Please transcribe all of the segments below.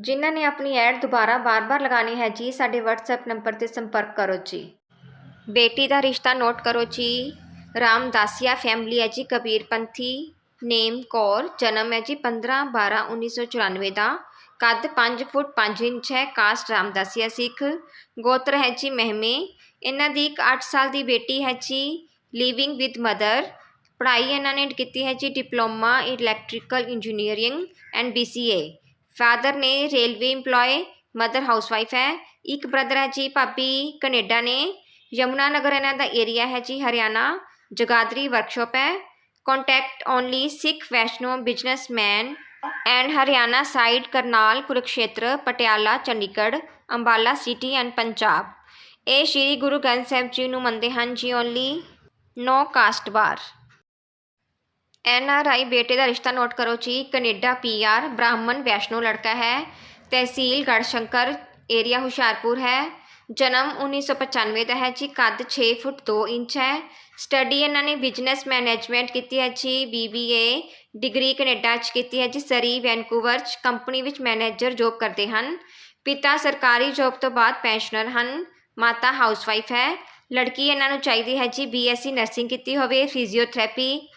ਜਿਨ੍ਹਾਂ ਨੇ ਆਪਣੀ ਐਡ ਦੁਬਾਰਾ ਬਾਰ-ਬਾਰ ਲਗਾਣੀ ਹੈ ਜੀ, ਸਾਡੇ WhatsApp ਨੰਬਰ ਤੇ ਸੰਪਰਕ ਕਰੋ ਜੀ। ਬੇਟੀ ਦਾ ਰਿਸ਼ਤਾ ਨੋਟ ਕਰੋ ਜੀ। ਰਾਮਦਾਸੀਆ ਫੈਮਿਲੀ ਹੈ ਜੀ, ਕਬੀਰ ਪੰਥੀ। ਨੇਮ ਕੌਰ, ਜਨਮ ਹੈ ਜੀ 15 12 1994 ਦਾ। ਕੱਦ 5 ਫੁੱਟ 5 ਇੰਚ ਹੈ, ਕਾਸਟ ਰਾਮਦਾਸੀਆ ਸਿੱਖ। ਗੋਤਰ ਹੈ ਜੀ ਮਹਿਮੇ। ਇਹਨਾਂ ਦੀ ਇੱਕ 8 ਸਾਲ ਦੀ ਬੇਟੀ ਹੈ ਜੀ ਲਿਵਿੰਗ ਵਿਦ ਮਦਰ ਪੜ੍ਹਾਈ ਇਹਨਾਂ ਨੇ ਕੀਤੀ ਹੈ ਜੀ diploma electrical engineering and BCA father ਨੇ ਰੇਲਵੇ EMPLOYE ਮਦਰ ਹਾਊਸਵਾਈਫ ਹੈ। ਇੱਕ ਬ੍ਰਦਰ ਹੈ ਜੀ ਭਾਬੀ ਕੈਨੇਡਾ ਨੇ। ਯਮੁਨਾ ਨਗਰ ਇਹਨਾਂ ਦਾ ਏਰੀਆ ਹੈ ਜੀ, ਹਰਿਆਣਾ। ਜਗਾਦਰੀ ਵਰਕਸ਼ਾਪ ਹੈ। Contact only Sikh, Vaishno businessman and Haryana side Karnal, Kurukshetra, Patiala, Chandigarh, Ambala city and Punjab. ਇਹ ਸ਼੍ਰੀ ਗੁਰੂ ਗ੍ਰੰਥ ਸਾਹਿਬ ਜੀ ਨੂੰ ਮੰਨਦੇ ਹਨ ਜੀ only no caste bar N R I ਬੇਟੇ ਦਾ ਰਿਸ਼ਤਾ ਨੋਟ ਕਰੋ ਜੀ। ਕੈਨੇਡਾ ਪੀ ਆਰ ਬ੍ਰਾਹਮਣ ਵੈਸ਼ਨੋ ਲੜਕਾ ਹੈ। ਤਹਿਸੀਲ ਗੜਸ਼ੰਕਰ, ਏਰੀਆ ਹੁਸ਼ਿਆਰਪੁਰ ਹੈ। ਜਨਮ 1995 ਦਾ ਹੈ ਜੀ। ਕੱਦ 6 ਫੁੱਟ 2 ਇੰਚ ਹੈ। ਸਟੱਡੀ ਇਹਨਾਂ ਨੇ ਬਿਜ਼ਨਸ ਮੈਨੇਜਮੈਂਟ ਕੀਤੀ ਹੈ ਜੀ। BBA ਡਿਗਰੀ ਕੈਨੇਡਾ 'ਚ ਕੀਤੀ ਹੈ ਜੀ। ਸਰੀ, ਵੈਨਕੂਵਰ 'ਚ ਕੰਪਨੀ ਵਿੱਚ ਮੈਨੇਜਰ ਜੋਬ ਕਰਦੇ ਹਨ। ਪਿਤਾ ਸਰਕਾਰੀ ਜੋਬ ਤੋਂ ਬਾਅਦ ਪੈਨਸ਼ਨਰ ਹਨ। ਮਾਤਾ ਹਾਊਸਵਾਈਫ ਹੈ। ਲੜਕੀ ਇਹਨਾਂ ਨੂੰ ਚਾਹੀਦੀ ਹੈ ਜੀ। BSc ਨਰਸਿੰਗ ਕੀਤੀ ਹੋਵੇ। Physiotherapy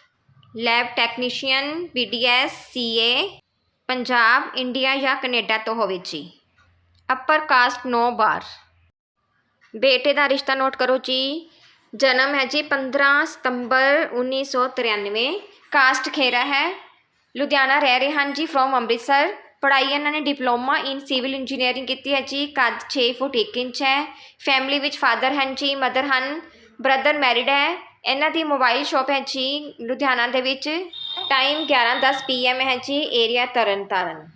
lab technician BDS CA Punjab, India ਜਾਂ ਕੈਨੇਡਾ ਤੋਂ ਹੋਵੇ ਜੀ। Upper caste no bar. ਬੇਟੇ ਦਾ ਰਿਸ਼ਤਾ ਨੋਟ ਕਰੋ ਜੀ। ਜਨਮ ਹੈ ਜੀ 15 ਸਤੰਬਰ 1993 ਕਾਸਟ ਖੇਰਾ ਹੈ। ਲੁਧਿਆਣਾ ਰਹਿ ਰਹੇ ਹਨ ਜੀ ਫਰੋਮ ਅੰਮ੍ਰਿਤਸਰ। ਪੜ੍ਹਾਈ ਇਹਨਾਂ ਨੇ ਡਿਪਲੋਮਾ ਇਨ ਸਿਵਲ ਇੰਜੀਨੀਅਰਿੰਗ ਕੀਤੀ ਹੈ ਜੀ। ਕੱਦ 6 ਫੁੱਟ 1 ਇੰਚ ਹੈ। ਫੈਮਿਲੀ ਵਿੱਚ ਫਾਦਰ ਹਨ ਜੀ ਮਦਰ ਹਨ। ਬ੍ਰਦਰ ਮੈਰਿਡ ਹੈ। ਇਹਨਾਂ ਦੀ ਮੋਬਾਈਲ ਸ਼ਾਪ ਹੈ ਜੀ ਲੁਧਿਆਣਾ ਦੇ ਵਿੱਚ। ਟਾਈਮ 11:10 ਪੀਐਮ ਹੈ ਜੀ, ਏਰੀਆ ਤਰਨਤਾਰਨ।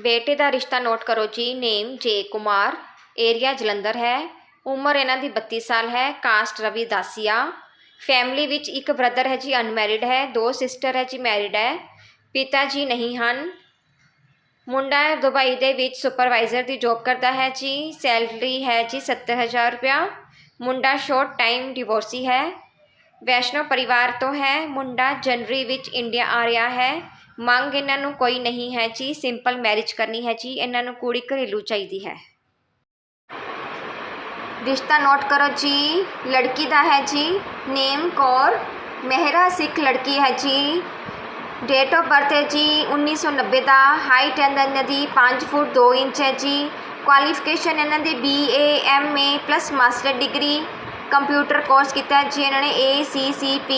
ਬੇਟੇ ਦਾ ਰਿਸ਼ਤਾ ਨੋਟ ਕਰੋ ਜੀ, ਨੇਮ ਜੇ ਕੁਮਾਰ, ਏਰੀਆ ਜਲੰਧਰ ਹੈ। ਉਮਰ ਇਹਨਾਂ ਦੀ 32 ਸਾਲ ਹੈ, ਕਾਸਟ ਰਵੀ ਦਾਸੀਆ। ਫੈਮਿਲੀ ਵਿੱਚ ਇੱਕ ਬ੍ਰਦਰ ਹੈ ਜੀ, ਅਨਮੈਰਿਡ ਹੈ। ਦੋ ਸਿਸਟਰ ਹੈ ਜੀ, ਮੈਰਿਡ ਹੈ। ਪਿਤਾ ਜੀ ਨਹੀਂ ਹਨ। ਮੁੰਡਾ ਦੁਬਈ ਦੇ ਵਿੱਚ ਸੁਪਰਵਾਈਜ਼ਰ ਦੀ ਜੌਬ ਕਰਦਾ ਹੈ ਜੀ, ਸੈਲਰੀ ਹੈ ਜੀ 70000 ਰੁਪਇਆ। ਮੁੰਡਾ ਸ਼ਾਰਟ ਟਾਈਮ ਡਿਵੋਰਸੀ ਹੈ। ਵੈਸ਼ਨੋ ਪਰਿਵਾਰ ਤੋਂ ਹੈ, ਮੁੰਡਾ ਜਨਵਰੀ ਵਿੱਚ ਇੰਡੀਆ ਆ ਰਿਹਾ ਹੈ। ਮੰਗ ਇਹਨਾਂ ਨੂੰ ਕੋਈ ਨਹੀਂ ਹੈ ਜੀ, ਸਿੰਪਲ ਮੈਰਿਜ ਕਰਨੀ ਹੈ ਜੀ, ਇਹਨਾਂ ਨੂੰ ਕੁੜੀ ਘਰੇਲੂ ਚਾਹੀਦੀ ਹੈ। ਰਿਸ਼ਤਾ ਨੋਟ ਕਰੋ ਜੀ, ਲੜਕੀ ਦਾ ਹੈ ਜੀ, ਨੇਮ ਕੌਰ ਮਹਿਰਾ ਸਿੱਖ ਲੜਕੀ ਹੈ ਜੀ। ਡੇਟ ਆਫ ਬਰਥ ਹੈ ਜੀ 1990 ਦਾ, ਹਾਈਟ ਇਹਨਾਂ ਦੀ 5 ਫੁੱਟ 2 ਇੰਚ ਹੈ ਜੀ। ਕੁਆਲੀਫਿਕੇਸ਼ਨ ਇਹਨਾਂ ਦੀ BA MA plus master degree. Computer course ਕੀਤਾ ਜੀ ਇਹਨਾਂ ਨੇ ACCP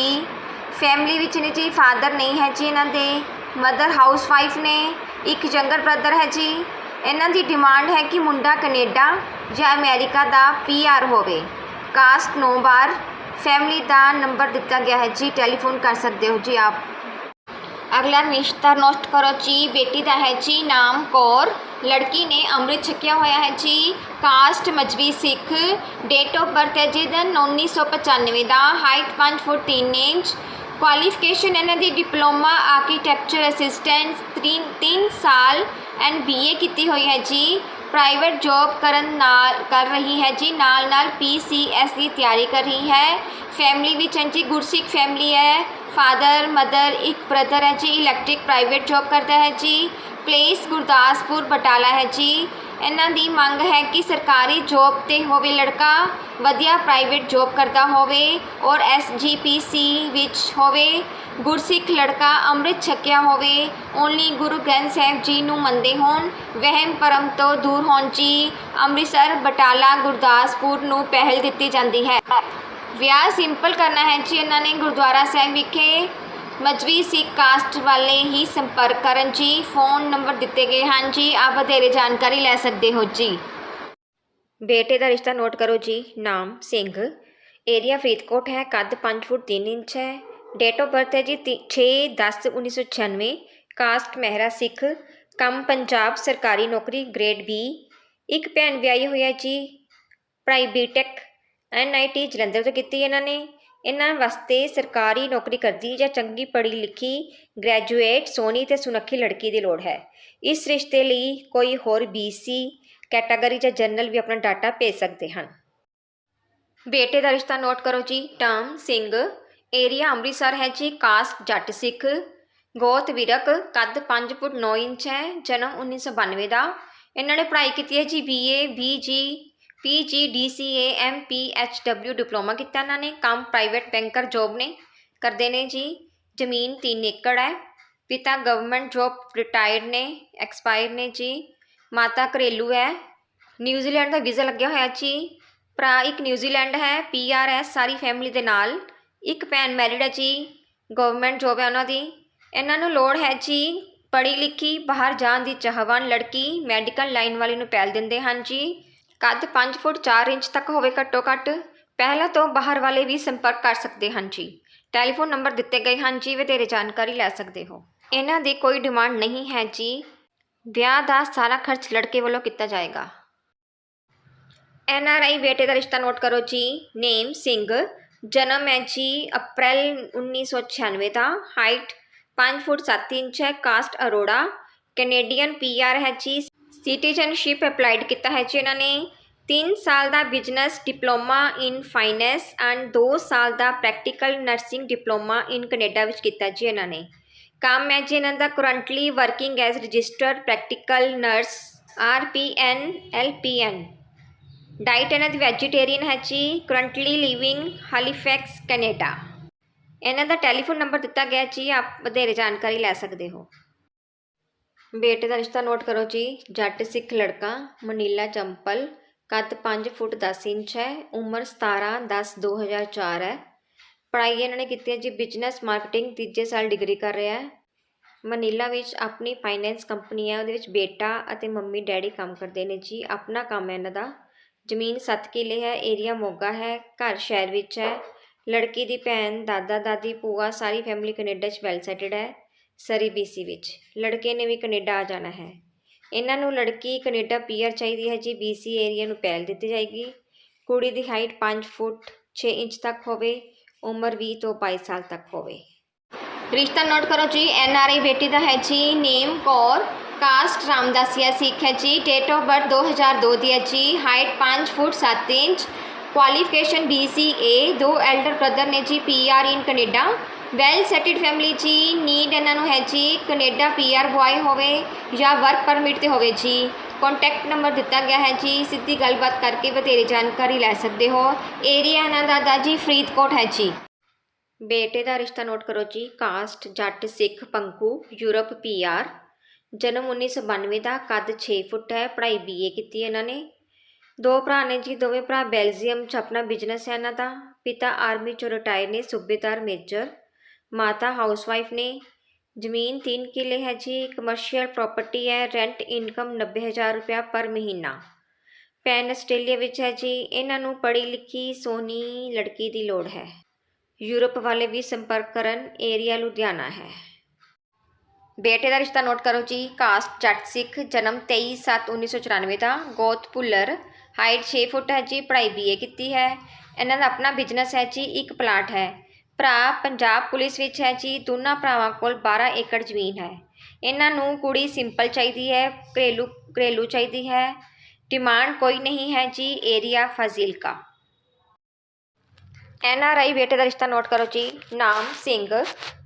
ਫੈਮਿਲੀ ਵਿੱਚ ਨੇ ਜੀ ਫਾਦਰ ਨਹੀਂ ਹੈ ਜੀ, ਇਹਨਾਂ ਦੇ ਮਦਰ ਹਾਊਸ ਵਾਈਫ ਨੇ, ਇੱਕ ਜੰਗਰ ਬ੍ਰਦਰ ਹੈ ਜੀ। ਇਹਨਾਂ ਦੀ ਡਿਮਾਂਡ ਹੈ ਕਿ ਮੁੰਡਾ ਕੈਨੇਡਾ ਜਾਂ ਅਮਰੀਕਾ ਦਾ ਪੀਆਰ ਹੋਵੇ। ਕਾਸਟ ਨੋ ਬਾਰ ਫੈਮਿਲੀ ਦਾ ਨੰਬਰ ਦਿੱਤਾ ਗਿਆ ਹੈ ਜੀ ਟੈਲੀਫੋਨ ਕਰ ਸਕਦੇ ਹੋ ਜੀ ਆਪ। ਅਗਲਾ ਰਿਸ਼ਤਾ ਨੋਟ ਕਰੋ ਜੀ। ਬੇਟੀ ਦਾ ਹੈ ਜੀ ਨਾਮ ਕੌਰ। ਲੜਕੀ ਨੇ ਅੰਮ੍ਰਿਤ ਛਕਿਆ ਹੋਇਆ ਹੈ ਜੀ। Caste Mazhabi Sikh. Date of birth ਹੈ ਜੀ ਦਿਨ 1995 ਦਾ। Height 5 foot 3 inch. ਕੁਆਲੀਫਿਕੇਸ਼ਨ ਇਹਨਾਂ ਦੀ ਡਿਪਲੋਮਾ ਆਰਕੀਟੈਕਚਰ ਅਸਿਸਟੈਂਟ 3 ਸਾਲ ਐਂਡ ਬੀਏ ਕੀਤੀ ਹੋਈ ਹੈ ਜੀ। ਪ੍ਰਾਈਵੇਟ ਜੌਬ ਕਰਨ ਨਾਲ ਕਰ ਰਹੀ ਹੈ ਜੀ। ਨਾਲ ਨਾਲ ਪੀਸੀਐਸ ਦੀ ਤਿਆਰੀ ਕਰ ਰਹੀ ਹੈ। ਫੈਮਿਲੀ ਵਿੱਚ ਜੀ। ਗੁਰਸਿੱਖ ਫੈਮਿਲੀ ਹੈ। ਫਾਦਰ ਮਦਰ ਇੱਕ ਬ੍ਰਦਰ ਹੈ ਜੀ ਇਲੈਕਟ੍ਰਿਕ ਪ੍ਰਾਈਵੇਟ ਜੌਬ ਕਰਦਾ ਹੈ ਜੀ ਪਲੇਸ ਗੁਰਦਾਸਪੁਰ ਬਟਾਲਾ ਹੈ ਜੀ। ਇਹਨਾਂ ਦੀ ਮੰਗ ਹੈ ਕਿ ਸਰਕਾਰੀ ਜੌਬ ਤੇ ਹੋਵੇ ਲੜਕਾ, ਵਧੀਆ ਪ੍ਰਾਈਵੇਟ ਜੌਬ ਕਰਦਾ ਹੋਵੇ ਔਰ ਐਸਜੀਪੀਸੀ ਵਿੱਚ ਹੋਵੇ, ਗੁਰਸਿੱਖ ਲੜਕਾ ਅੰਮ੍ਰਿਤ ਛਕਿਆ ਹੋਵੇ ਓਨਲੀ ਗੁਰੂ ਗ੍ਰੰਥ ਸਾਹਿਬ ਜੀ ਨੂੰ ਮੰਨਦੇ ਹੋਣ। ਵਹਿਮ ਭਰਮ ਤੋਂ ਦੂਰ ਹੋਣ ਜੀ, ਅੰਮ੍ਰਿਤਸਰ ਬਟਾਲਾ ਗੁਰਦਾਸਪੁਰ ਨੂੰ ਪਹਿਲ ਦਿੱਤੀ ਜਾਂਦੀ ਹੈ। ਵਿਆਹ ਸਿੰਪਲ ਕਰਨਾ ਹੈ ਜੀ। ਇਹਨਾਂ ਨੇ ਗੁਰਦੁਆਰਾ ਸਾਹਿਬ ਵਿਖੇ ਮਜਬੀ ਸਿੱਖ ਕਾਸਟ ਵਾਲੇ ਹੀ ਸੰਪਰਕ ਕਰਨ ਜੀ। ਫੋਨ ਨੰਬਰ ਦਿੱਤੇ ਗਏ ਹਨ ਜੀ। ਆਪ ਵਧੇਰੇ ਜਾਣਕਾਰੀ ਲੈ ਸਕਦੇ ਹੋ ਜੀ। ਬੇਟੇ ਦਾ ਰਿਸ਼ਤਾ ਨੋਟ ਕਰੋ ਜੀ। ਨਾਮ ਸਿੰਘ। ਏਰੀਆ ਫਰੀਦਕੋਟ ਹੈ। ਕੱਦ 5 ਫੁੱਟ 3 ਇੰਚ ਹੈ। ਡੇਟ ਆਫ ਬਰਥ ਹੈ ਜੀ 6 10 1996 ਕਾਸਟ ਮਹਿਰਾ ਸਿੱਖ। ਕੰਮ ਪੰਜਾਬ ਸਰਕਾਰੀ ਨੌਕਰੀ ਗ੍ਰੇਡ ਬੀ ਇੱਕ ਭੈਣ ਵਿਆਹੀ ਹੋਈ ਹੈ ਜੀ। ਪੜ੍ਹਾਈ ਐਨਆਈਟੀ ਜਲੰਧਰ ਤੋਂ ਕੀਤੀ ਇਹਨਾਂ ਨੇ। ਇਹਨਾਂ ਵਾਸਤੇ ਸਰਕਾਰੀ ਨੌਕਰੀ ਕਰਦੀ ਜਾਂ ਚੰਗੀ ਪੜ੍ਹੀ ਲਿਖੀ ਗ੍ਰੈਜੂਏਟ ਸੋਹਣੀ ਤੇ ਸੁਨੱਖੀ ਲੜਕੀ ਦੀ ਲੋੜ ਹੈ। ਇਸ ਰਿਸ਼ਤੇ ਲਈ ਕੋਈ ਹੋਰ ਬੀਸੀ ਕੈਟਾਗਰੀ ਜਾਂ ਜਨਰਲ ਵੀ ਆਪਣਾ ਡਾਟਾ ਭੇਜ ਸਕਦੇ ਹਨ। ਬੇਟੇ ਦਾ ਰਿਸ਼ਤਾ ਨੋਟ ਕਰੋ ਜੀ। ਟਰਮ ਸਿੰਘ ਏਰੀਆ ਅੰਮ੍ਰਿਤਸਰ ਹੈ ਜੀ। ਕਾਸਟ ਜੱਟ ਸਿੱਖ, ਗੋਤ ਵਿਰਕ, ਕੱਦ 5 ਫੁੱਟ 9 ਇੰਚ ਹੈ। ਜਨਮ 1992 ਦਾ। ਇਹਨਾਂ ਨੇ ਪੜ੍ਹਾਈ ਕੀਤੀ ਹੈ ਜੀ BA BG PG DCA MPHW diploma ਕੀਤਾ ਇਹਨਾਂ ਨੇ, ਕੰਮ ਪ੍ਰਾਈਵੇਟ ਬੈਂਕਰ ਜੋਬ ਨੇ ਕਰਦੇ ਨੇ ਜੀ, ਜ਼ਮੀਨ 3 ਏਕੜ ਹੈ, ਪਿਤਾ ਗਵਰਨਮੈਂਟ ਜੋਬ ਰਿਟਾਇਰਡ ਨੇ ਐਕਸਪਾਇਰ ਨੇ ਜੀ, ਮਾਤਾ ਘਰੇਲੂ ਹੈ ਨਿਊਜ਼ੀਲੈਂਡ ਦਾ ਵੀਜ਼ਾ ਲੱਗਿਆ ਹੋਇਆ ਜੀ, ਭਰਾ ਇੱਕ ਨਿਊਜ਼ੀਲੈਂਡ ਹੈ ਪੀਆਰ ਹੈ, ਸਾਰੀ ਫੈਮਿਲੀ ਦੇ ਨਾਲ, ਇੱਕ ਭੈਣ ਮੈਰਿਡ ਹੈ ਜੀ ਗਵਰਨਮੈਂਟ ਜੋਬ ਹੈ ਉਹਨਾਂ ਦੀ, ਇਹਨਾਂ ਨੂੰ ਲੋੜ ਹੈ ਜੀ, ਪੜ੍ਹੀ ਲਿਖੀ, ਬਾਹਰ ਜਾਣ ਦੀ ਚਾਹਵਾਨ ਲੜਕੀ ਮੈਡੀਕਲ ਲਾਈਨ ਵਾਲੇ ਨੂੰ ਪਹਿਲ ਦਿੰਦੇ ਹਨ ਜੀ ਕੱਦ 5 ਫੁੱਟ 4 ਇੰਚ ਤੱਕ ਹੋਵੇ ਘੱਟੋ ਘੱਟ, ਪਹਿਲਾਂ ਤੋਂ ਬਾਹਰ ਵਾਲੇ ਵੀ ਸੰਪਰਕ ਕਰ ਸਕਦੇ ਹਨ ਜੀ। ਟੈਲੀਫੋਨ ਨੰਬਰ ਦਿੱਤੇ ਗਏ ਹਨ ਜੀ ਵਧੇਰੇ ਜਾਣਕਾਰੀ ਲੈ ਸਕਦੇ ਹੋ। ਇਹਨਾਂ ਦੀ ਕੋਈ ਡਿਮਾਂਡ ਨਹੀਂ ਹੈ ਜੀ। ਵਿਆਹ ਦਾ ਸਾਰਾ ਖਰਚ ਲੜਕੇ ਵੱਲੋਂ ਕੀਤਾ ਜਾਏਗਾ। ਐਨ ਆਰ ਆਈ ਬੇਟੇ ਦਾ ਰਿਸ਼ਤਾ ਨੋਟ ਕਰੋ ਜੀ। ਨੇਮ ਸਿੰਘ। ਜਨਮ ਹੈ ਜੀ ਅਪ੍ਰੈਲ 1996 ਦਾ। ਹਾਈਟ 5 ਫੁੱਟ 7 ਇੰਚ ਹੈ। ਕਾਸਟ ਅਰੋੜਾ। ਕੈਨੇਡੀਅਨ ਪੀਆਰ ਹੈ ਜੀ। ਸਿਟੀਜ਼ਨਸ਼ਿਪ ਅਪਲਾਈਡ ਕੀਤਾ ਹੈ ਜੀ ਇਹਨਾਂ ਨੇ। 3 ਸਾਲ ਦਾ business diploma in finance and 2 ਸਾਲ ਦਾ practical nursing diploma in Canada ਵਿੱਚ ਕੀਤਾ ਜੀ ਇਹਨਾਂ ਨੇ। ਕੰਮ ਹੈ ਜੀ ਇਹਨਾਂ ਦਾ currently working as registered practical nurse R P N L P LPN diet ਇਹਨਾਂ ਦੀ ਵੈਜੀਟੇਰੀਅਨ ਹੈ ਜੀ ਕਰੰਟਲੀ ਲਿਵਿੰਗ ਹਾਲੀਫੈਕਸ ਕੈਨੇਡਾ। ਇਹਨਾਂ ਦਾ ਟੈਲੀਫੋਨ ਨੰਬਰ ਦਿੱਤਾ ਗਿਆ ਜੀ, ਆਪ ਵਧੇਰੇ ਜਾਣਕਾਰੀ ਲੈ ਸਕਦੇ ਹੋ। ਬੇਟੇ ਦਾ ਰਿਸ਼ਤਾ ਨੋਟ ਕਰੋ ਜੀ। ਜੱਟ ਸਿੱਖ ਲੜਕਾ, ਮਨੀਲਾ ਚੰਪਲ, ਕੱਦ 5 ਫੁੱਟ 10 ਇੰਚ ਹੈ, ਉਮਰ 17 10 2004 ਹੈ। ਪੜ੍ਹਾਈ ਇਹਨਾਂ ਨੇ ਕੀਤੀ ਹੈ ਜੀ ਬਿਜ਼ਨਸ ਮਾਰਕੀਟਿੰਗ ਤੀਜੇ ਸਾਲ ਡਿਗਰੀ ਕਰ ਰਿਹਾ ਹੈ। ਮਨੀਲਾ ਵਿੱਚ ਆਪਣੀ ਫਾਈਨੈਂਸ ਕੰਪਨੀ ਹੈ, ਉਹਦੇ ਵਿੱਚ ਬੇਟਾ ਅਤੇ ਮੰਮੀ ਡੈਡੀ ਕੰਮ ਕਰਦੇ ਨੇ ਜੀ। ਆਪਣਾ ਕੰਮ ਹੈ ਇਹਨਾਂ ਦਾ। ਜ਼ਮੀਨ 7 ਕਿੱਲੇ ਹੈ ਏਰੀਆ ਮੋਗਾ ਹੈ, ਘਰ ਸ਼ਹਿਰ ਵਿੱਚ ਹੈ। ਲੜਕੀ ਦੀ ਭੈਣ, ਦਾਦਾ, ਦਾਦੀ, ਭੂਆ ਸਾਰੀ ਫੈਮਿਲੀ ਕੈਨੇਡਾ 'ਚ ਵੈਲ ਸੈਟਲਡ ਹੈ। ਸਰੀ ਬੀਸੀ ਵਿੱਚ। ਲੜਕੇ ਨੇ ਵੀ ਕੈਨੇਡਾ ਆ ਜਾਣਾ ਹੈ। ਇਹਨਾਂ ਨੂੰ ਲੜਕੀ ਕੈਨੇਡਾ ਪੀਆਰ ਚਾਹੀਦੀ ਹੈ ਜੀ। ਬੀਸੀ ਏਰੀਆ ਨੂੰ ਪਹਿਲ ਦਿੱਤੀ ਜਾਏਗੀ। ਕੁੜੀ ਦੀ ਹਾਈਟ 5 ਫੁੱਟ 6 ਇੰਚ ਤੱਕ ਹੋਵੇ, ਉਮਰ 20 ਤੋਂ 22 ਸਾਲ ਤੱਕ ਹੋਵੇ। ਰਿਸ਼ਤਾ ਨੋਟ ਕਰੋ ਜੀ। ਐਨ ਆਰ ਆਈ ਬੇਟੀ ਦਾ ਹੈ ਜੀ। ਨੇਮ ਕੌਰ। ਕਾਸਟ ਰਾਮਦਾਸੀਆ ਸਿੱਖ ਹੈ ਜੀ। ਡੇਟ ਆਫ ਬਰਥ 2002 ਦੀ ਹੈ ਜੀ। Height 5 foot 7 inch. Qualification BCA ਦੋ ਐਲਡਰ ਬ੍ਰਦਰ ਨੇ ਜੀ। PR in Canada. Well settled family ਜੀ ਨੀਡ ਇਹਨਾਂ ਨੂੰ ਹੈ ਜੀ ਕੈਨੇਡਾ ਪੀਆਰ ਬੁਆਏ ਹੋਵੇ ਜਾਂ ਵਰਕ ਪਰਮਿਟ ਤੇ ਹੋਵੇ ਜੀ। ਕੰਟੈਕਟ ਨੰਬਰ ਦਿੱਤਾ ਗਿਆ ਹੈ ਜੀ। ਸਿੱਧੀ ਗੱਲਬਾਤ ਕਰਕੇ ਵਧੇਰੇ ਜਾਣਕਾਰੀ ਲੈ ਸਕਦੇ ਹੋ। ਏਰੀਆ ਇਹਨਾਂ ਦਾ ਦਾ ਜੀ ਫਰੀਦਕੋਟ ਹੈ ਜੀ। ਬੇਟੇ ਦਾ ਰਿਸ਼ਤਾ ਨੋਟ ਕਰੋ ਜੀ। ਕਾਸਟ ਜੱਟ, ਸਿੱਖ, ਪੰਕੂ ਯੂਰਪ ਪੀਆਰ ਜਨਮ 1992 ਦਾ, ਕੱਦ 6 ਫੁੱਟ ਹੈ। ਪੜ੍ਹਾਈ ਬੀਏ ਕੀਤੀ ਇਹਨਾਂ ਨੇ। ਦੋ ਭਰਾ ਨੇ ਜੀ, ਦੋਵੇਂ ਭਰਾ ਬੈਲਜੀਅਮ 'ਚ ਆਪਣਾ ਬਿਜ਼ਨਸ ਹੈ ਇਹਨਾਂ ਦਾ। ਪਿਤਾ ਆਰਮੀ 'ਚੋਂ ਰਿਟਾਇਰ ਨੇ, ਸੂਬੇਦਾਰ ਮੇਜਰ ਮਾਤਾ ਹਾਊਸਵਾਈਫ ਨੇ ਜ਼ਮੀਨ 3 ਕਿੱਲੇ ਹੈ ਜੀ ਕਮਰਸ਼ੀਅਲ ਪ੍ਰਾਪਰਟੀ ਹੈ ਰੈਂਟ ਇਨਕਮ 90000 ਰੁਪਇਆ ਪਰ ਮਹੀਨਾ। ਪੈਨ ਆਸਟ੍ਰੇਲੀਆ ਵਿੱਚ ਹੈ ਜੀ, ਇਹਨਾਂ ਨੂੰ ਪੜ੍ਹੀ ਲਿਖੀ ਸੋਹਣੀ ਲੜਕੀ ਦੀ ਲੋੜ ਹੈ। ਯੂਰਪ ਵਾਲੇ ਵੀ ਸੰਪਰਕ ਕਰਨ ਏਰੀਆ ਲੁਧਿਆਣਾ ਹੈ। ਬੇਟੇ ਦਾ ਰਿਸ਼ਤਾ ਨੋਟ ਕਰੋ ਜੀ, ਕਾਸਟ ਜੱਟ ਸਿੱਖ, ਜਨਮ 23/7/1994 ਦਾ, ਗੋਤ ਭੁੱਲਰ, ਹਾਈਟ 6 ਫੁੱਟ ਹੈ ਜੀ, ਪੜ੍ਹਾਈ ਬੀਏ ਕੀਤੀ ਹੈ। ਇਹਨਾਂ ਦਾ ਆਪਣਾ ਬਿਜ਼ਨਸ ਹੈ ਜੀ, ਇੱਕ ਪਲਾਟ ਹੈ। ਭਰਾ ਪੰਜਾਬ ਪੁਲਿਸ ਵਿੱਚ ਹੈ ਜੀ। ਦੋਨਾਂ ਭਰਾਵਾਂ ਕੋਲ 12 ਏਕੜ ਜ਼ਮੀਨ ਹੈ। ਇਹਨਾਂ ਨੂੰ ਕੁੜੀ ਸਿੰਪਲ ਚਾਹੀਦੀ ਹੈ, ਘਰੇਲੂ ਘਰੇਲੂ ਚਾਹੀਦੀ ਹੈ। ਡਿਮਾਂਡ ਕੋਈ ਨਹੀਂ ਹੈ ਜੀ area Fazilka. N R I ਬੇਟੇ ਦਾ ਰਿਸ਼ਤਾ ਨੋਟ ਕਰੋ ਜੀ। ਨਾਮ ਸਿੰਘ,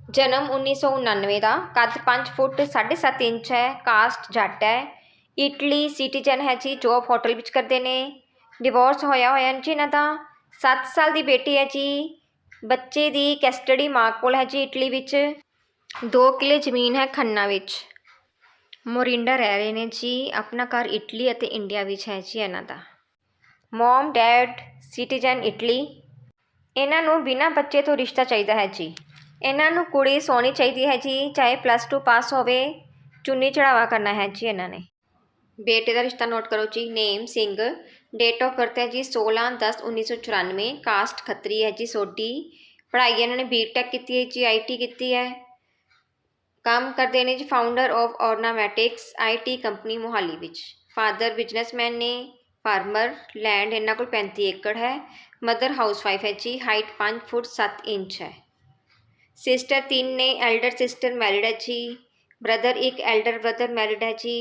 ਜਨਮ 1999 ਦਾ, ਕੱਦ 5 ਫੁੱਟ 7.5 ਇੰਚ ਹੈ, ਕਾਸਟ ਜੱਟ ਹੈ। ਇਟਲੀ ਸਿਟੀਜ਼ਨ ਹੈ ਜੀ ਜੋਬ ਹੋਟਲ ਵਿੱਚ ਕਰਦੇ ਨੇ। ਡਿਵੋਰਸ ਹੋਇਆ ਹੋਇਆ ਜੀ ਇਹਨਾਂ ਦਾ। 7 ਸਾਲ ਦੀ ਬੇਟੀ ਹੈ ਜੀ। ਬੱਚੇ ਦੀ ਕਸਟਡੀ ਮਾਂ ਕੋਲ ਹੈ ਜੀ ਇਟਲੀ ਵਿੱਚ। 2 ਕਿੱਲੇ ਜ਼ਮੀਨ ਹੈ ਖੰਨਾ ਵਿੱਚ। ਮੋਰਿੰਡਾ ਰਹਿ ਰਹੇ ਨੇ ਜੀ। ਆਪਣਾ ਘਰ ਇਟਲੀ ਅਤੇ ਇੰਡੀਆ ਵਿੱਚ ਹੈ ਜੀ ਇਹਨਾਂ ਦਾ। Mom, dad, citizen Italy. ਇਹਨਾਂ ਨੂੰ ਬਿਨਾਂ ਬੱਚੇ ਤੋਂ ਰਿਸ਼ਤਾ ਚਾਹੀਦਾ ਹੈ ਜੀ। ਇਹਨਾਂ ਨੂੰ ਕੁੜੀ ਸੋਹਣੀ ਚਾਹੀਦੀ ਹੈ ਜੀ। ਚਾਹੇ ਪਲੱਸ 2 ਪਾਸ ਹੋਵੇ, ਚੁੰਨੀ ਚੜਾਵਾ ਕਰਨਾ ਹੈ ਜੀ ਇਹਨਾਂ ਨੇ। ਬੇਟੇ ਦਾ ਰਿਸ਼ਤਾ ਨੋਟ ਕਰੋ ਜੀ। Name, Singh. Date of birth ਹੈ ਜੀ 16 10 1994 ਕਾਸਟ ਖੱਤਰੀ ਹੈ ਜੀ ਸੋਢੀ। ਪੜ੍ਹਾਈ ਇਹਨਾਂ ਨੇ ਬੀਟੈਕ ਕੀਤੀ ਹੈ ਜੀ ਆਈਟੀ ਕੀਤੀ ਹੈ। ਕੰਮ ਕਰਦੇ ਨੇ ਜੀ founder of Ornamatics IT company Mohali ਵਿੱਚ। ਫਾਦਰ ਬਿਜ਼ਨਸਮੈਨ ਨੇ ਫਾਰਮਰ ਲੈਂਡ ਇਹਨਾਂ ਕੋਲ 35 ਏਕੜ ਹੈ। ਮਦਰ ਹਾਊਸਵਾਈਫ ਹੈ ਜੀ ਹਾਈਟ 5 ਫੁੱਟ 7 ਇੰਚ ਹੈ। ਸਿਸਟਰ ਤਿੰਨ ਨੇ ਐਲਡਰ ਸਿਸਟਰ ਮੈਰਿਡ ਹੈ ਜੀ। ਬ੍ਰਦਰ ਇੱਕ ਐਲਡਰ ਬ੍ਰਦਰ ਮੈਰਿਡ ਹੈ ਜੀ।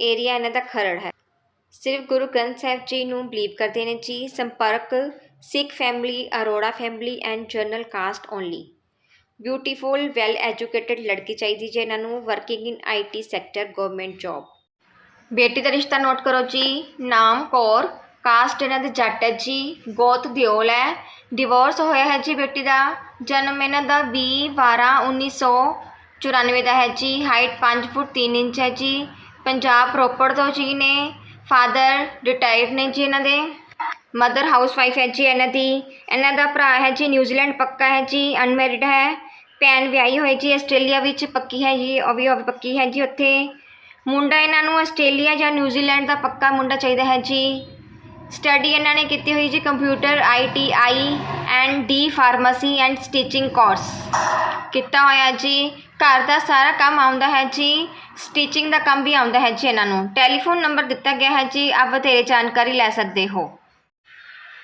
ਏਰੀਆ ਇਹਨਾਂ ਦਾ ਖਰੜ ਹੈ। ਸਿਰਫ ਗੁਰੂ ਗ੍ਰੰਥ ਸਾਹਿਬ ਜੀ ਨੂੰ ਬਲੀਵ ਕਰਦੇ ਨੇ ਜੀ, ਸੰਪਰਕ, Sikh family Arora family and general caste only beautiful well educated ਲੜਕੀ ਚਾਹੀਦੀ ਜੇ ਇਹਨਾਂ ਨੂੰ working in IT sector government job ਬੇਟੀ ਦਾ ਰਿਸ਼ਤਾ ਨੋਟ ਕਰੋ ਜੀ, ਨਾਮ ਕੌਰ ਕਾਸਟ ਇਹਨਾਂ ਦੇ ਜੱਟ ਹੈ ਜੀ, ਗੋਤ ਦਿਓਲ ਹੈ। ਡਿਵੋਰਸ ਹੋਇਆ ਹੈ ਜੀ ਬੇਟੀ ਦਾ, ਜਨਮ ਇਹਨਾਂ ਦਾ 20 12 1994 ਦਾ ਹੈ ਜੀ ਹਾਈਟ 5 ਫੁੱਟ 3 ਇੰਚ ਹੈ ਜੀ। ਪੰਜਾਬ ਰੋਪੜ ਤੋਂ ਜੀ ਨੇ ਫਾਦਰ ਰਿਟਾਇਰਡ ਨੇ ਜੀ ਇਹਨਾਂ ਦੇ, ਮਦਰ ਹਾਊਸਵਾਈਫ ਹੈ ਜੀ ਇਹਨਾਂ ਦੀ, ਇਹਨਾਂ ਦਾ ਭਰਾ ਹੈ ਜੀ ਨਿਊਜ਼ੀਲੈਂਡ ਪੱਕਾ ਹੈ ਜੀ, ਅਨਮੈਰਿਡ ਹੈ, ਭੈਣ ਵਿਆਹੀ ਹੋਈ ਜੀ ਆਸਟ੍ਰੇਲੀਆ ਵਿੱਚ ਪੱਕੀ ਹੈ ਜੀ, ਉਹ ਵੀ ਉਹ ਵੀ ਪੱਕੀ ਹੈ ਜੀ ਉੱਥੇ। ਮੁੰਡਾ ਇਹਨਾਂ ਨੂੰ ਆਸਟ੍ਰੇਲੀਆ ਜਾਂ ਨਿਊਜ਼ੀਲੈਂਡ ਦਾ ਪੱਕਾ ਮੁੰਡਾ ਚਾਹੀਦਾ ਹੈ ਜੀ। ਸਟੱਡੀ ਇਹਨਾਂ ਨੇ ਕੀਤੀ ਹੋਈ ਜੀ computer ITI and D pharmacy and stitching course. ਕੀਤਾ ਹੋਇਆ ਜੀ ਘਰ ਦਾ ਸਾਰਾ ਕੰਮ ਆਉਂਦਾ ਹੈ ਜੀ ਸਟਿਚਿੰਗ ਦਾ ਕੰਮ ਵੀ ਆਉਂਦਾ ਹੈ ਜੀ ਇਹਨਾਂ ਨੂੰ। ਟੈਲੀਫੋਨ ਨੰਬਰ ਦਿੱਤਾ ਗਿਆ ਹੈ ਜੀ, ਆਪ ਬਥੇਰੇ ਜਾਣਕਾਰੀ ਲੈ ਸਕਦੇ ਹੋ।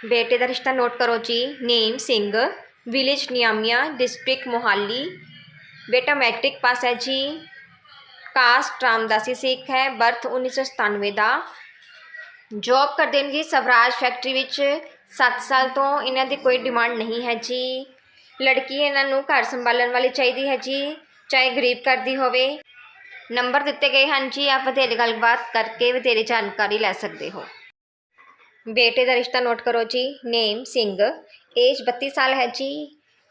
ਬੇਟੇ ਦਾ ਰਿਸ਼ਤਾ ਨੋਟ ਕਰੋ ਜੀ, name Singh village Niamia district Mohali. ਬੇਟਾ ਮੈਟ੍ਰਿਕ ਪਾਸ ਹੈ ਜੀ ਕਾਸਟ ਰਾਮਦਾਸੀ ਸਿੱਖ ਹੈ ਬਰਥ 1997 ਦਾ। ਜੌਬ ਕਰਦੇ ਨੇ ਜੀ, ਸਵਰਾਜ ਫੈਕਟਰੀ ਵਿੱਚ 7 ਸਾਲ ਤੋਂ ਇਹਨਾਂ ਦੀ ਕੋਈ ਡਿਮਾਂਡ ਨਹੀਂ ਹੈ ਜੀ। ਲੜਕੀ ਇਹਨਾਂ ਨੂੰ ਘਰ ਸੰਭਾਲਣ ਵਾਲੀ ਚਾਹੀਦੀ ਹੈ ਜੀ। ਚਾਹੇ ਗਰੀਬ ਘਰ ਦੀ ਹੋਵੇ, ਨੰਬਰ ਦਿੱਤੇ ਗਏ ਹਨ ਜੀ, ਆਪ ਵਧੇਰੇ ਗੱਲਬਾਤ ਕਰਕੇ ਵਧੇਰੇ ਜਾਣਕਾਰੀ ਲੈ ਸਕਦੇ ਹੋ। ਬੇਟੇ ਦਾ ਰਿਸ਼ਤਾ ਨੋਟ ਕਰੋ ਜੀ, ਨੇਮ ਸਿੰਘ ਏਜ 32 ਸਾਲ ਹੈ ਜੀ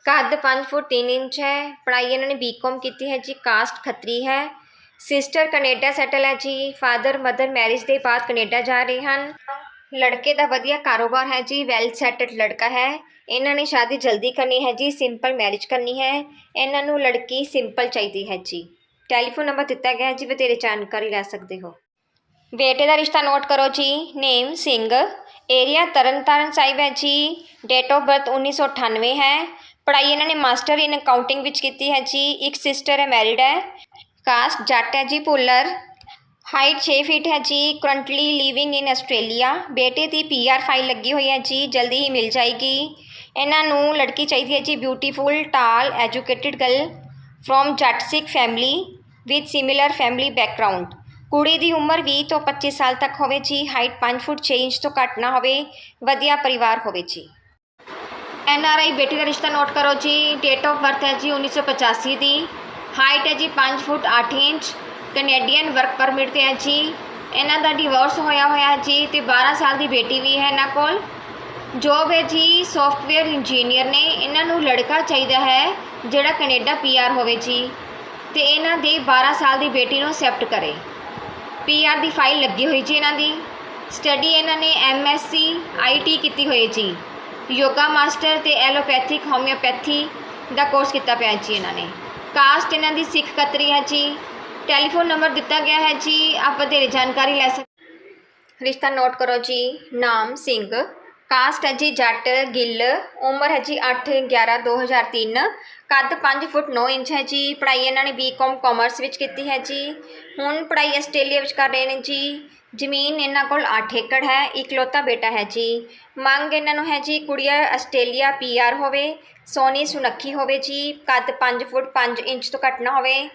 ਕੱਦ 5 ਫੁੱਟ 3 ਇੰਚ ਹੈ, ਪੜ੍ਹਾਈ ਇਹਨਾਂ ਨੇ ਬੀਕਾਮ ਕੀਤੀ ਹੈ ਜੀ ਕਾਸਟ ਖੱਤਰੀ ਹੈ। ਸਿਸਟਰ ਕੈਨੇਡਾ ਸੈਟਲ ਹੈ ਜੀ ਫਾਦਰ ਮਦਰ ਮੈਰਿਜ ਦੇ ਬਾਅਦ ਕੈਨੇਡਾ ਜਾ ਰਹੇ ਹਨ। ਲੜਕੇ ਦਾ ਵਧੀਆ ਕਾਰੋਬਾਰ ਹੈ ਜੀ ਵੈਲ ਸੈਟਡ ਲੜਕਾ ਹੈ। ਇਹਨਾਂ ਨੇ ਸ਼ਾਦੀ ਜਲਦੀ ਕਰਨੀ ਹੈ ਜੀ ਸਿੰਪਲ ਮੈਰਿਜ ਕਰਨੀ ਹੈ। ਇਹਨਾਂ ਨੂੰ ਲੜਕੀ ਸਿੰਪਲ ਚਾਹੀਦੀ ਹੈ ਜੀ। ਟੈਲੀਫੋਨ ਨੰਬਰ ਦਿੱਤਾ ਗਿਆ ਹੈ ਜੀ ਬਤੇਰੇ ਜਾਣਕਾਰੀ ਲੈ ਸਕਦੇ ਹੋ। ਬੇਟੇ ਦਾ ਰਿਸ਼ਤਾ ਨੋਟ ਕਰੋ ਜੀ, ਨੇਮ ਸਿੰਘ ਏਰੀਆ ਤਰਨਤਾਰਨ ਸਾਹਿਬ ਹੈ ਜੀ ਡੇਟ ਆਫ ਬਰਥ 1998 ਹੈ। ਪੜ੍ਹਾਈ ਇਹਨਾਂ ਨੇ ਮਾਸਟਰ ਇਨ ਅਕਾਊਂਟਿੰਗ ਵਿੱਚ ਕੀਤੀ ਹੈ ਜੀ, ਇੱਕ ਸਿਸਟਰ ਹੈ ਮੈਰਿਡ ਹੈ। ਕਾਸਟ ਜੱਟ ਹੈ ਜੀ, ਭੁੱਲਰ। ਹਾਈਟ 6 ਫੀਟ ਹੈ ਜੀ ਕਰੰਟਲੀ ਲਿਵਿੰਗ ਇਨ ਆਸਟ੍ਰੇਲੀਆ ਬੇਟੇ ਦੀ ਪੀਆਰ ਫਾਈਲ ਲੱਗੀ ਹੋਈ ਹੈ ਜੀ, ਜਲਦੀ ਹੀ ਮਿਲ ਜਾਏਗੀ। ਇਹਨਾਂ ਨੂੰ ਲੜਕੀ ਚਾਹੀਦੀ ਹੈ ਜੀ beautiful tall educated girl from Jatt Sikh family with similar family background ਕੁੜੀ ਦੀ ਉਮਰ 20 ਤੋਂ 25 ਸਾਲ ਤੱਕ ਹੋਵੇ ਜੀ ਹਾਈਟ 5 ਫੁੱਟ 6 ਇੰਚ ਤੋਂ ਘੱਟ ਨਾ ਹੋਵੇ, ਵਧੀਆ ਪਰਿਵਾਰ ਹੋਵੇ ਜੀ। ਐਨ ਆਰ ਆਈ ਬੇਟੀ ਦਾ ਰਿਸ਼ਤਾ ਨੋਟ ਕਰੋ ਜੀ ਡੇਟ ਆਫ ਬਰਥ ਹੈ ਜੀ 1985 ਦੀ। ਹਾਈਟ ਹੈ ਜੀ 5 foot 8 inch. Canadian work permit ਤੇ ਹੈ ਜੀ। ਇਹਨਾਂ ਦਾ ਡਿਵੋਰਸ ਹੋਇਆ ਹੋਇਆ ਜੀ ਤੇ 12 ਸਾਲ ਦੀ ਬੇਟੀ ਵੀ ਹੈ ਇਹਨਾਂ ਕੋਲ। ਜੋਬ ਹੈ ਜੀ ਸੌਫਟਵੇਅਰ ਇੰਜੀਨੀਅਰ ਨੇ। ਇਹਨਾਂ ਨੂੰ ਲੜਕਾ ਚਾਹੀਦਾ ਹੈ ਜਿਹੜਾ ਕੈਨੇਡਾ ਪੀਆਰ ਹੋਵੇ ਜੀ ਤੇ ਇਹਨਾਂ ਦੇ 12 ਸਾਲ ਦੀ ਬੇਟੀ ਨੂੰ ਅਸੈਪਟ ਕਰੇ। ਪੀਆਰ ਦੀ ਫਾਈਲ ਲੱਗੀ ਹੋਈ ਜੀ ਇਹਨਾਂ ਦੀ। ਸਟੱਡੀ ਇਹਨਾਂ ਨੇ ਐਮਐਸਸੀ ਆਈਟੀ ਕੀਤੀ ਹੋਈ ਜੀ। ਯੋਗਾ ਮਾਸਟਰ ਤੇ ਐਲੋਪੈਥਿਕ ਹੋਮਿਓਪੈਥੀ ਦਾ ਕੋਰਸ ਕੀਤਾ ਪਿਆ ਜੀ ਇਹਨਾਂ ਨੇ। ਕਾਸਟ ਇਹਨਾਂ ਦੀ ਸਿੱਖ ਕਤਰੀ ਹੈ ਜੀ। ਟੈਲੀਫੋਨ ਨੰਬਰ ਦਿੱਤਾ ਗਿਆ ਹੈ ਜੀ, ਆਪ ਵਧੇਰੇ ਜਾਣਕਾਰੀ ਲੈ ਸਕਦੇ ਰਿਸ਼ਤਾ ਨੋਟ ਕਰੋ ਜੀ, ਨਾਮ ਸਿੰਘ। ਕਾਸਟ ਹੈ ਜੀ ਜੱਟ, ਗਿੱਲ। ਉਮਰ ਹੈ ਜੀ 8 11 2003 ਕੱਦ 5 ਫੁੱਟ 9 ਇੰਚ ਹੈ ਜੀ। ਪੜ੍ਹਾਈ ਇਹਨਾਂ ਨੇ ਬੀਕਾਮ ਕਾਮਰਸ ਵਿੱਚ ਕੀਤੀ ਹੈ ਜੀ। ਹੁਣ ਪੜ੍ਹਾਈ ਆਸਟ੍ਰੇਲੀਆ ਵਿੱਚ ਕਰ ਰਹੇ ਨੇ ਜੀ। ਜ਼ਮੀਨ ਇਹਨਾਂ ਕੋਲ 8 ਏਕੜ ਹੈ, ਇਕਲੌਤਾ ਬੇਟਾ ਹੈ ਜੀ। ਮੰਗ ਇਹਨਾਂ ਨੂੰ ਹੈ ਜੀ, ਕੁੜੀਆ ਆਸਟ੍ਰੇਲੀਆ ਪੀਆਰ ਹੋਵੇ ਸੋਨੀ ਸੁਨੱਖੀ ਹੋਵੇ ਜੀ, ਕੱਦ 5 ਫੁੱਟ 5 ਇੰਚ ਤੋਂ ਘੱਟ ਨਾ ਹੋਵੇ।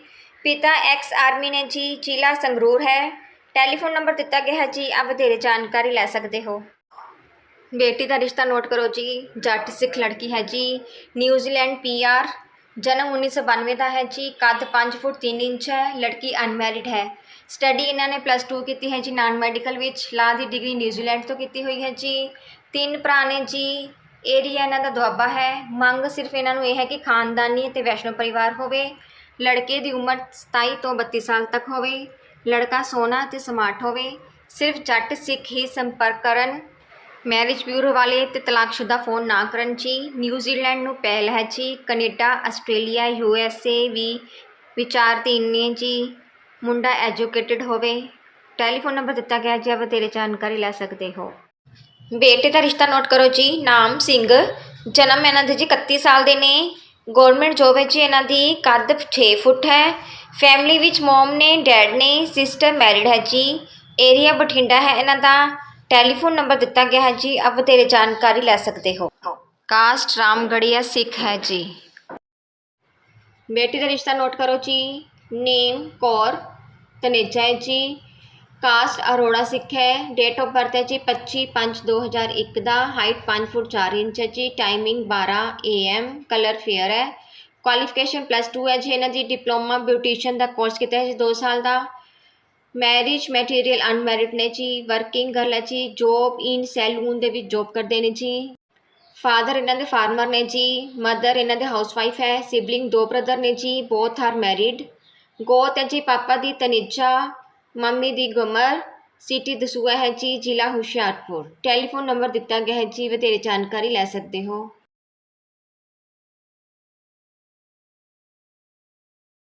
ਪਿਤਾ ਐਕਸ ਆਰਮੀ ਨੇ ਜੀ ਜ਼ਿਲ੍ਹਾ ਸੰਗਰੂਰ ਹੈ। ਟੈਲੀਫੋਨ ਨੰਬਰ ਦਿੱਤਾ ਗਿਆ ਹੈ ਜੀ, ਆਪ ਵਧੇਰੇ ਜਾਣਕਾਰੀ ਲੈ ਸਕਦੇ ਹੋ। ਬੇਟੀ ਦਾ ਰਿਸ਼ਤਾ ਨੋਟ ਕਰੋ ਜੀ, ਜੱਟ ਸਿੱਖ ਲੜਕੀ ਹੈ ਜੀ। ਨਿਊਜ਼ੀਲੈਂਡ ਪੀਆਰ ਜਨਮ 1992 ਦਾ ਹੈ ਜੀ, ਕੱਦ 5 ਫੁੱਟ 3 ਇੰਚ ਹੈ, ਲੜਕੀ ਅਨਮੈਰਿਡ ਹੈ। ਸਟੱਡੀ ਇਹਨਾਂ ਨੇ ਪਲੱਸ 2 ਕੀਤੀ ਹੈ ਜੀ ਨਾਨ ਮੈਡੀਕਲ ਵਿੱਚ। ਲਾ ਦੀ ਡਿਗਰੀ ਨਿਊਜ਼ੀਲੈਂਡ ਤੋਂ ਕੀਤੀ ਹੋਈ ਹੈ ਜੀ। ਤਿੰਨ ਭਰਾ ਨੇ ਜੀ ਏਰੀਆ ਇਹਨਾਂ ਦਾ ਦੁਆਬਾ ਹੈ। ਮੰਗ ਸਿਰਫ ਇਹਨਾਂ ਨੂੰ ਇਹ ਹੈ ਕਿ ਖਾਨਦਾਨੀ ਅਤੇ ਵੈਸ਼ਨੋ ਪਰਿਵਾਰ ਹੋਵੇ। ਲੜਕੇ ਦੀ ਉਮਰ 27 ਤੋਂ 32 ਸਾਲ ਤੱਕ ਹੋਵੇ, ਲੜਕਾ ਸੋਹਣਾ ਅਤੇ ਸਮਾਰਟ ਹੋਵੇ, ਸਿਰਫ ਜੱਟ ਸਿੱਖ ਹੀ ਸੰਪਰਕ ਕਰਨ। ਮੈਰਿਜ ਬਿਊਰੋ ਵਾਲੇ ਤੇ ਤਲਾਕਸ਼ੁਦਾ ਫੋਨ ਨਾ ਕਰਨ ਜੀ। ਨਿਊਜ਼ੀਲੈਂਡ ਨੂੰ ਪਹਿਲ ਹੈ ਜੀ। Canada, Australia, U S A ਵੀ ਵਿਚਾਰਧੀਨ ਨੇ ਜੀ। ਮੁੰਡਾ ਐਜੂਕੇਟਿਡ ਹੋਵੇ, ਟੈਲੀਫੋਨ ਨੰਬਰ ਦਿੱਤਾ ਗਿਆ ਜੀ, ਆਪ ਤੇਰੇ ਜਾਣਕਾਰੀ ਲੈ ਸਕਦੇ ਹੋ। ਬੇਟੇ ਦਾ ਰਿਸ਼ਤਾ ਨੋਟ ਕਰੋ ਜੀ। ਨਾਮ ਸਿੰਘ। ਜਨਮ ਇਹਨਾਂ ਦੇ ਜੀ 31 ਸਾਲ ਦੇ ਨੇ। ਗਵਰਨਮੈਂਟ ਜੋਬ ਹੈ ਜੀ ਇਹਨਾਂ ਦੀ ਕੱਦ 6 ਫੁੱਟ ਹੈ। ਫੈਮਿਲੀ ਵਿੱਚ ਮਮ ਨੇ ਡੈਡ ਨੇ ਸਿਸਟਰ ਮੈਰਿਡ ਹੈ ਜੀ। ਏਰੀਆ ਬਠਿੰਡਾ ਹੈ ਇਹਨਾਂ ਦਾ ਟੈਲੀਫੋਨ ਨੰਬਰ ਦਿੱਤਾ ਗਿਆ ਹੈ ਜੀ। ਆਪ ਵਧੇਰੇ ਜਾਣਕਾਰੀ ਲੈ ਸਕਦੇ ਹੋ। ਕਾਸਟ ਰਾਮਗੜੀਆ ਸਿੱਖ ਹੈ ਜੀ। ਬੇਟੀ ਦਾ ਰਿਸ਼ਤਾ ਨੋਟ ਕਰੋ ਜੀ। ਨੇਮ ਕੌਰ ਤਨੇਜਾ ਹੈ ਜੀ। ਕਾਸਟ ਅਰੋੜਾ ਸਿੱਖ ਹੈ। ਡੇਟ ਆਫ ਬਰਥ ਹੈ ਜੀ 25 5 2001 ਦਾ। ਹਾਈਟ 5 ਫੁੱਟ 4 ਇੰਚ ਹੈ ਜੀ। ਟਾਈਮਿੰਗ 12 AM ਕਲਰ ਫੇਅਰ ਹੈ। ਕੁਆਲੀਫਿਕੇਸ਼ਨ ਪਲੱਸ 2 ਹੈ ਜੀ। ਇਹਨਾਂ ਦੀ ਡਿਪਲੋਮਾ ਬਿਊਟੀਸ਼ੀਅਨ ਦਾ ਕੋਰਸ ਕੀਤਾ ਹੈ ਜੀ 2 ਸਾਲ ਦਾ। ਮੈਰਿਜ ਮੈਟੀਰੀਅਲ ਅਨਮੈਰਿਡ ਨੇ ਜੀ। ਵਰਕਿੰਗ ਗਰਲ ਹੈ ਜੀ। ਜੋਬ ਇਨ ਸੈਲੂਨ ਦੇ ਵਿੱਚ ਜੋਬ ਕਰਦੇ ਨੇ ਜੀ। ਫਾਦਰ ਇਹਨਾਂ ਦੇ ਫਾਰਮਰ ਨੇ ਜੀ। ਮਦਰ ਇਹਨਾਂ ਦੇ ਹਾਊਸਵਾਈਫ ਹੈ। ਸਿਬਲਿੰਗ ਦੋ ਬ੍ਰਦਰ ਨੇ ਜੀ। ਬੋਥ ਆਰ ਮੈਰਿਡ ਗੋਤ ਹੈ ਜੀ ਪਾਪਾ ਦੀ ਤਨਿਜਾ। ਮੰਮੀ ਦੀ ਗੁਮਰ, ਸਿਟੀ ਦਸੂਆ ਹੈ ਜੀ, ਜ਼ਿਲ੍ਹਾ ਹੁਸ਼ਿਆਰਪੁਰ। ਟੈਲੀਫੋਨ ਨੰਬਰ ਦਿੱਤਾ ਗਿਆ ਹੈ ਜੀ ਵਧੇਰੇ ਜਾਣਕਾਰੀ ਲੈ ਸਕਦੇ ਹੋ।